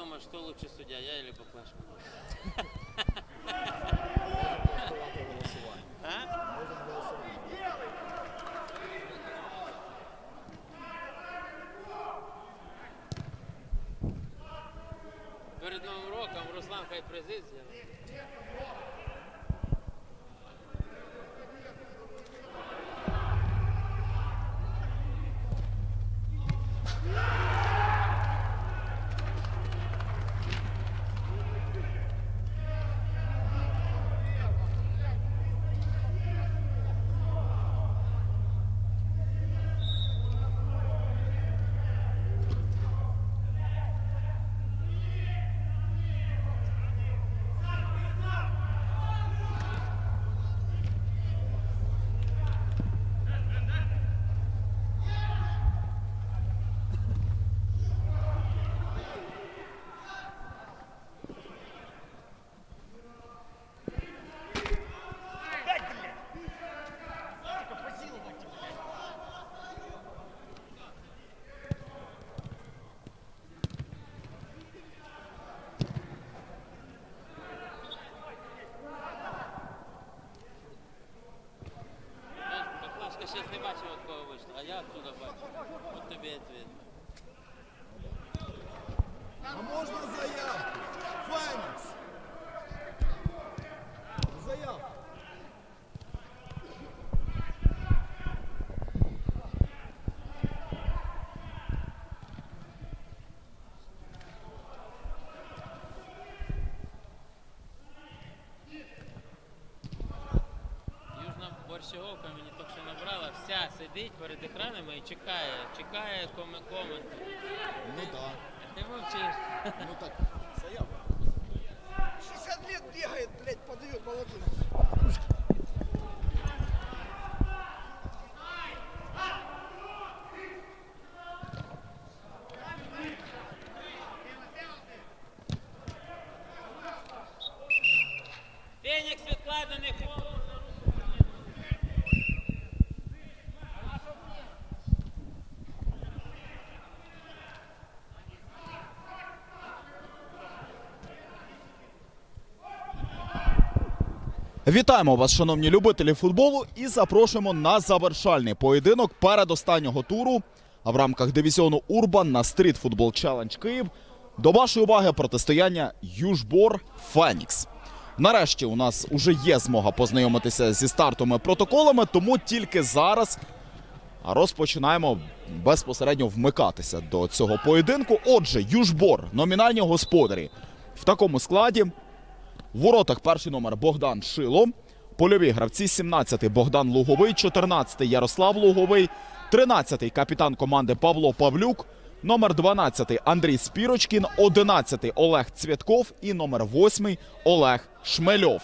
думаешь, кто лучший судья, я или Баклашко? А? Перед Новим роком Руслан хай зробить. Я отсюда бачу. От тобі і відповідь. А можна заявку? Фенікс! Заявку. Южна борщаговка мені тільки що набрала, вся сидить перед екранами і чекає, чекає коми- коменти. Ну так. А ти мовчиш. Ну так, Вітаємо вас, шановні любителі футболу, і запрошуємо на завершальний поєдинок передостаннього туру в рамках дивізіону Урбан на стріт футбол Челендж Київ. До вашої уваги протистояння Южбор Фенікс. Нарешті у нас уже є змога познайомитися зі стартовими протоколами, тому тільки зараз розпочинаємо безпосередньо вмикатися до цього поєдинку. Отже, Южбор, номінальні господарі в такому складі. В воротах перший номер Богдан Шило. Польові гравці 17-й Богдан Луговий, 14-й Ярослав Луговий, 13-й капітан команди Павло Павлюк, номер 12-й Андрій Спірочкін, 11-й Олег Цвятков і номер 8-й Олег Шмельов.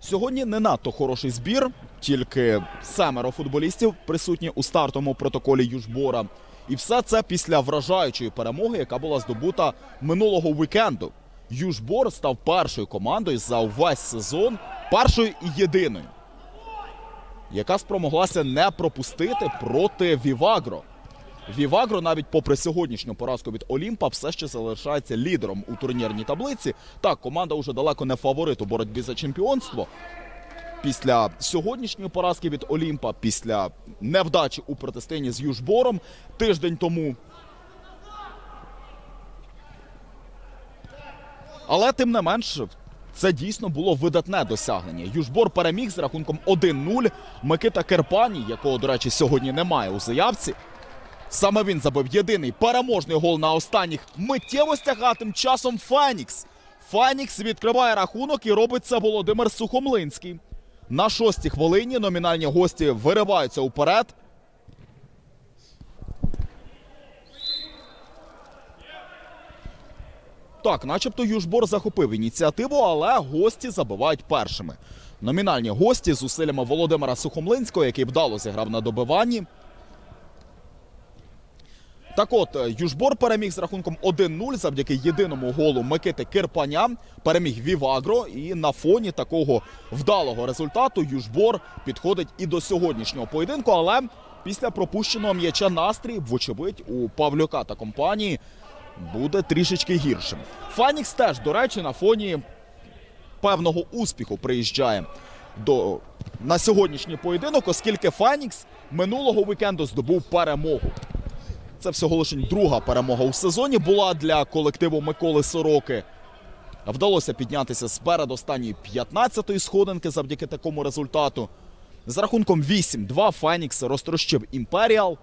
Сьогодні не надто хороший збір, тільки семеро футболістів присутні у стартовому протоколі Южбора. І все це після вражаючої перемоги, яка була здобута минулого вікенду. Южбор став першою командою за увесь сезон, першою і єдиною, яка спромоглася не пропустити проти Вівагро. Вівагро, навіть попри сьогоднішню поразку від Олімпа, все ще залишається лідером у турнірній таблиці. Так, команда уже далеко не фаворит у боротьбі за чемпіонство. Після сьогоднішньої поразки від Олімпа, після невдачі у протистоянні з Южбором тиждень тому. Але тим не менш, це дійсно було видатне досягнення. Южбор переміг з рахунком 1-0. Микита Керпаній, якого, до речі, сьогодні немає у заявці. Саме він забив єдиний переможний гол на останніх миттєвостях, а тим часом Фенікс. Фенікс відкриває рахунок і робить це Володимир Сухомлинський. На шостій хвилині номінальні гості вириваються уперед. Так, начебто Южбор захопив ініціативу, але гості забивають першими. Номінальні гості з усиллями Володимира Сухомлинського, який вдало зіграв на добиванні. Так от, е, Южбор переміг з рахунком 1-0 завдяки єдиному голу Микити Кирпаня. Переміг Вівагро. І на фоні такого вдалого результату Южбор підходить і до сьогоднішнього поєдинку. Але після пропущеного м'яча настрій, вочевидь, у Павлюка та компанії буде трішечки гіршим. Фанікс теж, до речі, на фоні певного успіху приїжджає до, на сьогоднішній поєдинок, оскільки Фанікс минулого вікенду здобув перемогу. Це всього лише друга перемога у сезоні була для колективу Миколи Сороки. Вдалося піднятися з передостанньої 15-ї сходинки завдяки такому результату. З рахунком 8-2 Фенікс розтрощив Імперіал,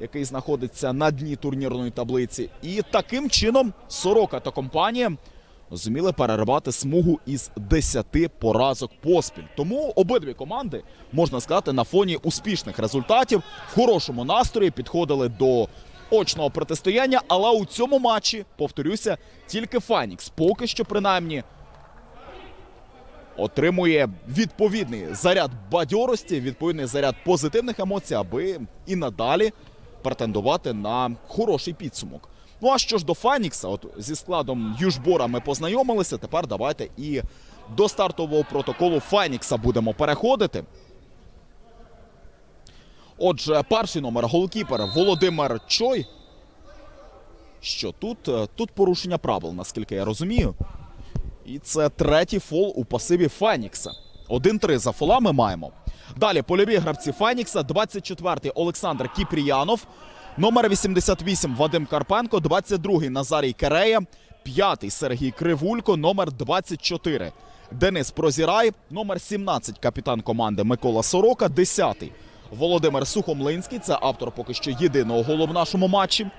який знаходиться на дні турнірної таблиці. І таким чином Сорока та компанія зуміли перервати смугу із 10 поразок поспіль. Тому обидві команди, можна сказати, на фоні успішних результатів в хорошому настрої підходили до очного протистояння. Але у цьому матчі, повторюся, тільки Фанікс поки що принаймні отримує відповідний заряд бадьорості, відповідний заряд позитивних емоцій, аби і надалі претендувати на хороший підсумок. Ну а що ж до Фанікса, от зі складом Южбора ми познайомилися. Тепер давайте і до стартового протоколу Фанікса будемо переходити. Отже, перший номер голкіпер Володимир Чой. Що тут? Е, Тут порушення правил, наскільки я розумію. І це третій фол у пасиві Фенікса. 1-3 за фолами маємо. Далі польові гравці Фенікса. 24-й Олександр Кіпріянов. Номер 88 Вадим Карпенко. 22-й Назарій Керея. 5-й Сергій Кривулько. Номер 24 Денис Прозірай. Номер 17 капітан команди Микола Сорока. 10-й Володимир Сухомлинський. Це автор поки що єдиного голу в нашому матчі.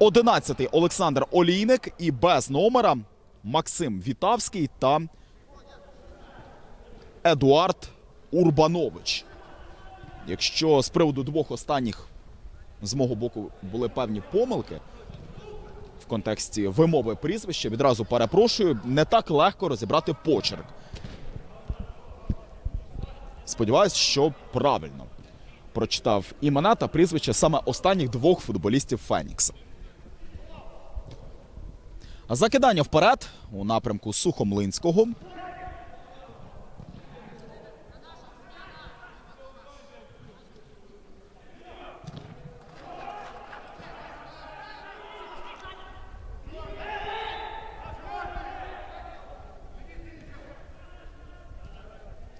11-й Олександр Олійник і без номера Максим Вітавський та Едуард Урбанович. Якщо з приводу двох останніх з мого боку були певні помилки в контексті вимови прізвища, відразу перепрошую, не так легко розібрати почерк. Сподіваюсь, що правильно прочитав імена та прізвища саме останніх двох футболістів Фенікса. Закидання вперед у напрямку Сухомлинського.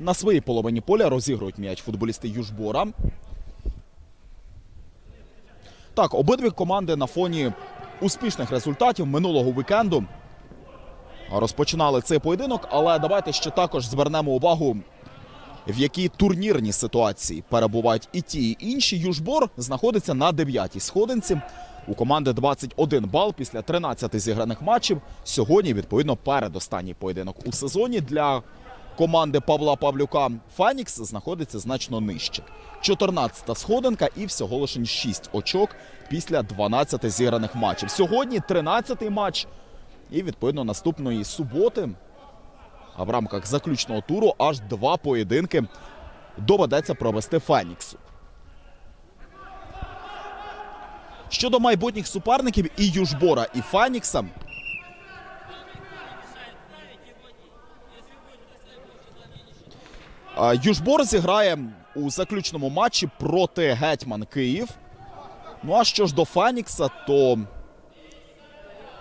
На своїй половині поля розігрують м'яч футболісти Южбора. Так, обидві команди на фоні успішних результатів минулого вікенду розпочинали цей поєдинок, але давайте ще також звернемо увагу, в якій турнірній ситуації перебувають і ті, і інші. Южбор знаходиться на дев'ятій сходинці. У команди 21 бал після 13 зіграних матчів. Сьогодні, відповідно, передостанній поєдинок у сезоні для команди Павла Павлюка. Фанікс знаходиться значно нижче. 14-та сходинка і всього лише 6 очок після 12 зіграних матчів. Сьогодні 13-й матч. І відповідно наступної суботи, а в рамках заключного туру аж два поєдинки доведеться провести Феніксу. Щодо майбутніх суперників і Южбора, і Фенікса, Южбор зіграє у заключному матчі проти Гетьман Київ. Ну а що ж до Фанікса, то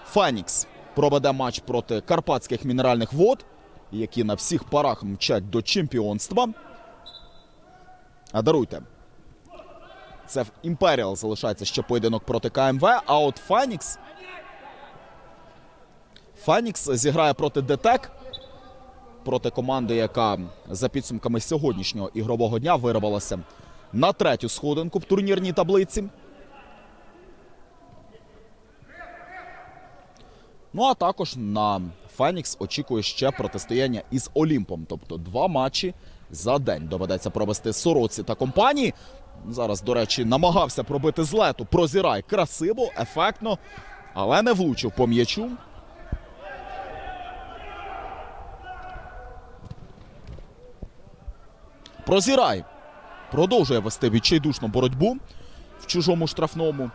Фанікс проведе матч проти карпатських мінеральних вод, які на всіх парах мчать до чемпіонства. А даруйте. Це в Імперіал залишається ще поєдинок проти КМВ. А от Фанікс. Фанікс зіграє проти ДТЕК проти команди, яка за підсумками сьогоднішнього ігрового дня вирвалася на третю сходинку в турнірній таблиці. Ну а також на Фенікс очікує ще протистояння із Олімпом. Тобто два матчі за день доведеться провести сороці та компанії. Зараз, до речі, намагався пробити з лету. Прозірай красиво, ефектно, але не влучив по м'ячу. Прозірай. Продовжує вести відчайдушну боротьбу в чужому штрафному.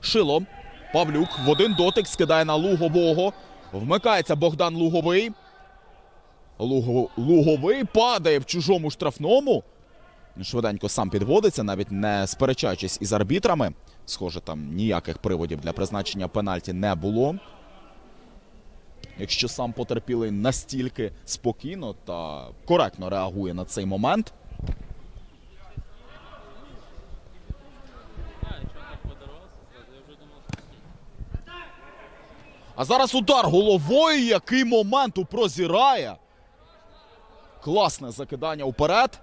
Шило. Павлюк в один дотик скидає на Лугового. Вмикається Богдан Луговий. Луго... Луговий падає в чужому штрафному. Швиденько сам підводиться, навіть не сперечаючись із арбітрами. Схоже, там ніяких приводів для призначення пенальті не було. Якщо сам потерпілий настільки спокійно та коректно реагує на цей момент. А, зараз удар головою, який моменту прозірає. Класне закидання вперед.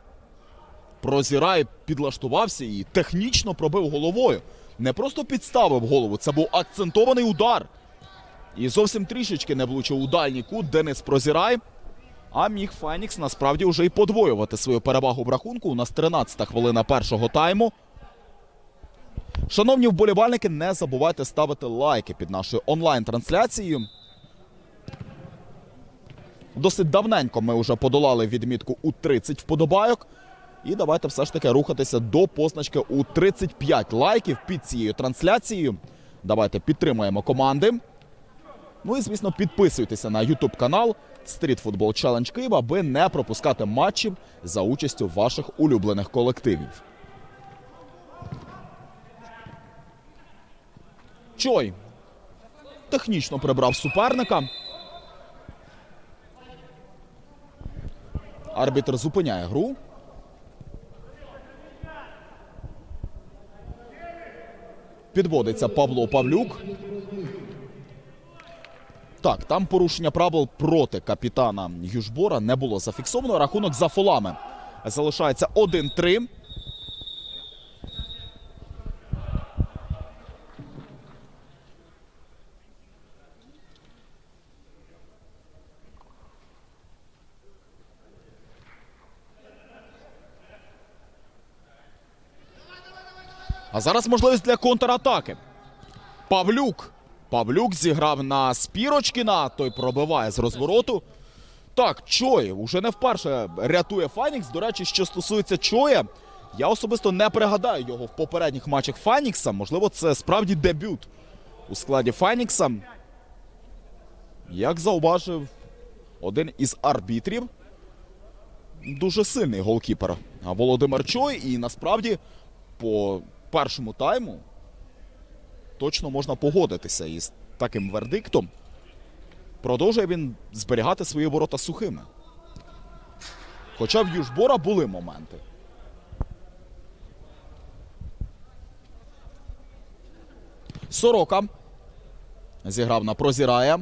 Прозірає, підлаштувався і технічно пробив головою. Не просто підставив голову, це був акцентований удар. І зовсім трішечки не влучив у дальній кут Денис Прозірай. А міг Фенікс насправді вже й подвоювати свою перевагу в рахунку. У нас 13-та хвилина першого тайму. Шановні вболівальники, не забувайте ставити лайки під нашою онлайн-трансляцією. Досить давненько ми вже подолали відмітку у 30 вподобайок. І давайте все ж таки рухатися до позначки у 35 лайків під цією трансляцією. Давайте підтримуємо команди. Ну і, звісно, підписуйтеся на YouTube канал Street Football Challenge Київ, аби не пропускати матчів за участю ваших улюблених колективів. Чой технічно прибрав суперника. Арбітр зупиняє гру. Підводиться Павло Павлюк. Так, там порушення правил проти капітана Южбора не було зафіксовано. Рахунок за фолами залишається 1-3. А зараз можливість для контратаки. Павлюк. Павлюк зіграв на Спірочкіна. Той пробиває з розвороту. Так, Чой уже не вперше рятує Фанікс. До речі, що стосується Чоя, я особисто не пригадаю його в попередніх матчах Фанікса. Можливо, це справді дебют у складі Фанікса. Як зауважив один із арбітрів, дуже сильний голкіпер Володимир Чой. І насправді по першому тайму точно можна погодитися із таким вердиктом. Продовжує він зберігати свої ворота сухими. Хоча в Южбора були моменти. Сорока зіграв на прозірає.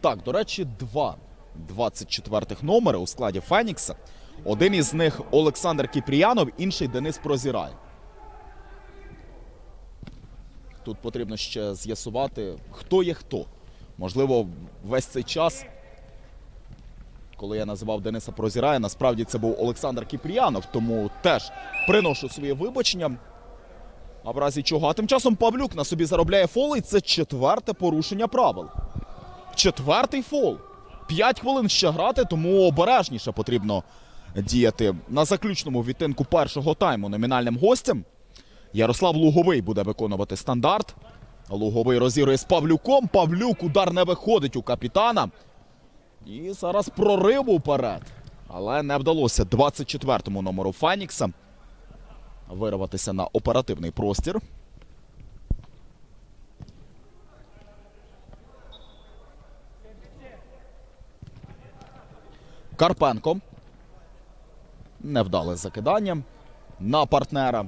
Так, до речі, два 24-х номери у складі Фенікса. Один із них Олександр Кіпріянов, інший Денис Прозірай. Тут потрібно ще з'ясувати, хто є хто. Можливо, весь цей час, коли я називав Дениса Прозірая, насправді це був Олександр Кіпріянов, тому теж приношу своє вибачення. А в разі чого? А тим часом Павлюк на собі заробляє фол, і це четверте порушення правил. Четвертий фол. П'ять хвилин ще грати, тому обережніше потрібно діяти на заключному відтинку першого тайму номінальним гостям. Ярослав Луговий буде виконувати стандарт. Луговий розігрує з Павлюком. Павлюк удар не виходить у капітана. І зараз прорив уперед. Але не вдалося 24-му номеру Фанікса вирватися на оперативний простір. Карпенко. Невдале закидання на партнера.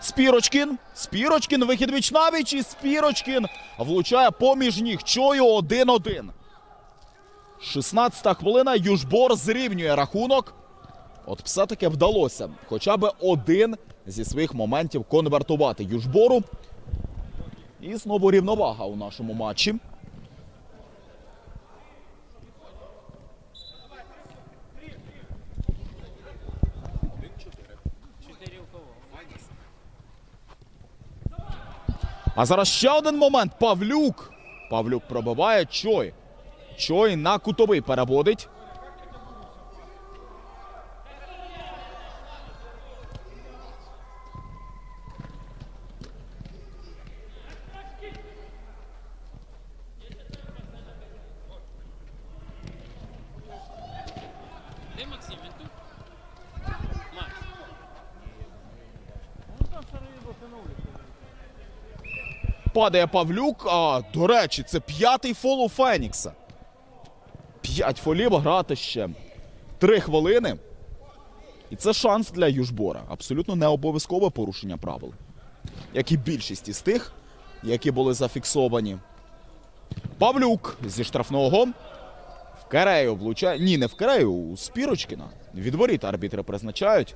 Спірочкін. Спірочкін. Вихід віч навіч і Спірочкін влучає поміж ніг. Чою 1-1. 16-та хвилина. Южбор зрівнює рахунок. От все-таки вдалося хоча б один зі своїх моментів конвертувати южбору. І знову рівновага у нашому матчі. А зараз ще один момент. Павлюк. Павлюк пробиває чой. Чой на кутовий переводить. Падає Павлюк. А, до речі, це п'ятий фол у Фенікса. П'ять фолів грати ще. Три хвилини. І це шанс для Южбора. Абсолютно не обов'язкове порушення правил. Як і більшість із тих, які були зафіксовані. Павлюк зі штрафного. В Керею влучає. Ні, не в Керею, у Спірочкіна. Від воріт арбітри призначають.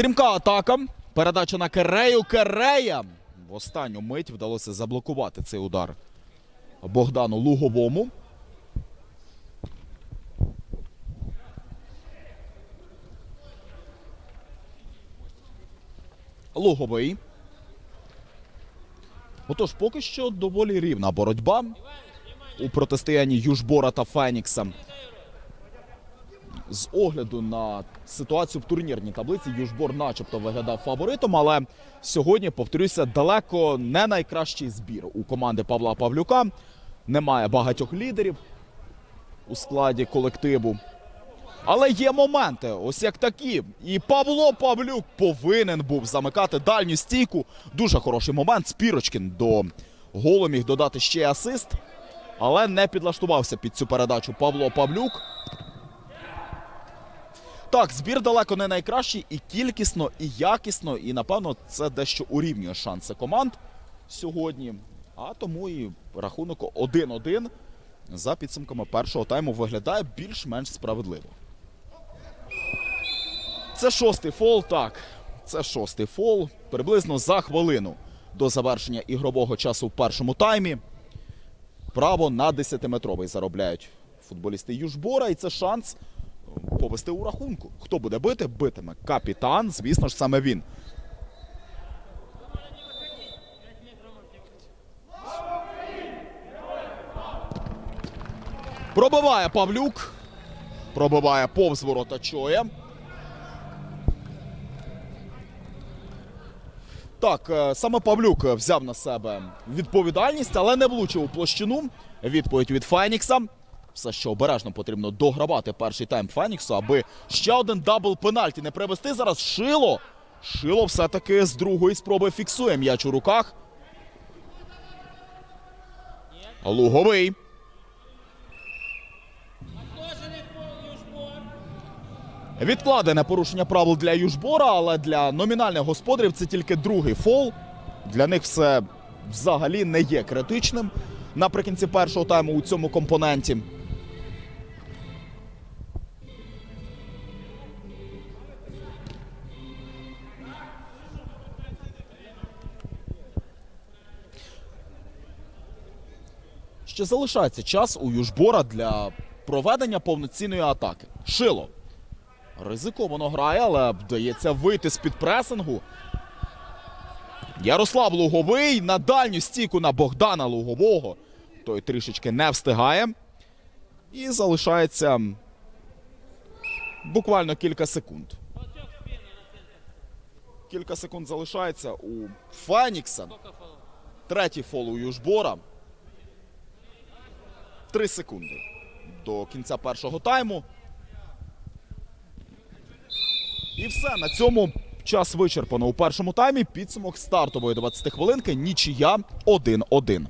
Стрімка атака. Передача на Керею. Керея. В останню мить вдалося заблокувати цей удар Богдану Луговому. Луговий. Отож, поки що доволі рівна боротьба у протистоянні Южбора та Фенікса. З огляду на ситуацію в турнірній таблиці Южбор начебто виглядав фаворитом, але сьогодні, повторюся, далеко не найкращий збір у команди Павла Павлюка. Немає багатьох лідерів у складі колективу. Але є моменти, ось як такі. І Павло Павлюк повинен був замикати дальню стійку. Дуже хороший момент. Спірочкін до голу міг додати ще асист, але не підлаштувався під цю передачу Павло Павлюк. Так, збір далеко не найкращий і кількісно, і якісно, і напевно це дещо урівнює шанси команд сьогодні. А тому і рахунок 1-1 за підсумками першого тайму виглядає більш-менш справедливо. Це шостий фол, так. Це шостий фол. Приблизно за хвилину до завершення ігрового часу в першому таймі. Право на 10-метровий заробляють футболісти Южбора, і це шанс повести у рахунку. Хто буде бити, битиме. Капітан, звісно ж, саме він. Пробиває Павлюк. Пробиває повз ворота Чоя. Так, е, саме Павлюк взяв на себе відповідальність, але не влучив у площину. Відповідь від Фенікса. Все, що обережно потрібно догравати перший тайм Феніксу, аби ще один дабл пенальті не привести. Зараз Шило. Шило все-таки з другої спроби фіксує м'яч у руках. Луговий. Відкладене порушення правил для Южбора, але для номінальних господарів це тільки другий фол. Для них все взагалі не є критичним наприкінці першого тайму у цьому компоненті. Ще залишається час у Южбора для проведення повноцінної атаки. Шило. Ризиковано грає, але вдається вийти з-під пресингу. Ярослав Луговий на дальню стійку на Богдана Лугового. Той трішечки не встигає. І залишається буквально кілька секунд. Кілька секунд залишається у Фенікса. Третій фол у Южбора. Три секунди до кінця першого тайму. І все. На цьому час вичерпано у першому таймі. Підсумок стартової 20 хвилинки. Нічия 1-1.